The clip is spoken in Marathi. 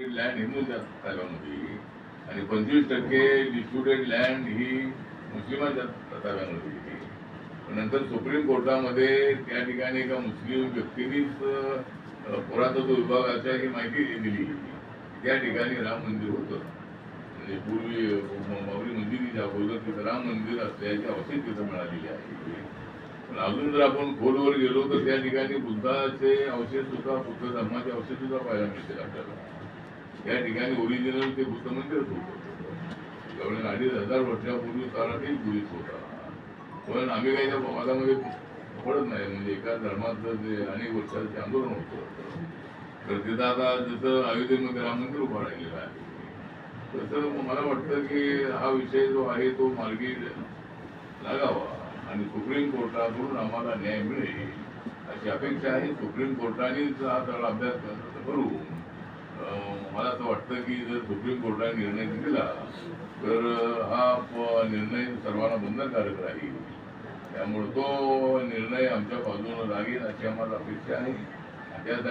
लँड हिंदू ताब्यामध्ये आणि पंचवीस टक्के डिस्प्युटेड लँड ही मुस्लिमांच्या ताब्यामध्ये नंतर सुप्रीम कोर्टामध्ये त्या ठिकाणी एका मुस्लिम व्यक्तीनेच पुरातत्व विभागाच्या ही माहिती दिली त्या ठिकाणी राम मंदिर होतं. म्हणजे पूर्वी बाबरी माऊली मंदिर अगोदर तिथं राम मंदिर असल्याची अवशेष तिथं मिळालेली आहे. पण अजून जर आपण खोलवर गेलो तर त्या ठिकाणी बुद्धाचे अवशेष सुद्धा बुद्ध धर्माचे अवशेष सुद्धा पाहायला मिळतील आपल्याला. या ठिकाणी ओरिजिनल ते बुद्ध मंदिरच म्हणजे होतं. त्यामुळे अडीच हजार वर्षापूर्वी सारा तेच बुद्धिस्ट होता पण आम्ही काही त्या वादामध्ये पडत नाही. म्हणजे एका धर्माचं जे अनेक वर्षाचं आंदोलन होतं. तर तिथं आता जसं अयोध्येमध्ये राम मंदिर उभा राहिलेलं आहे. तसं मला वाटतं की हा विषय जो आहे तो मार्गी लागावा. आणि सुप्रीम कोर्टाकडून आम्हाला न्याय मिळेल अशी अपेक्षा आहे. सुप्रीम कोर्टानेच हा सगळा अभ्यास करू. वाटतं की जर सुप्रीम कोर्टाने निर्णय दिला तर हा निर्णय सर्वांना बंधनकारक राहील. त्यामुळे तो निर्णय आमच्या बाजूने लागेल अशी आम्हाला अपेक्षा आहे. त्यासाठी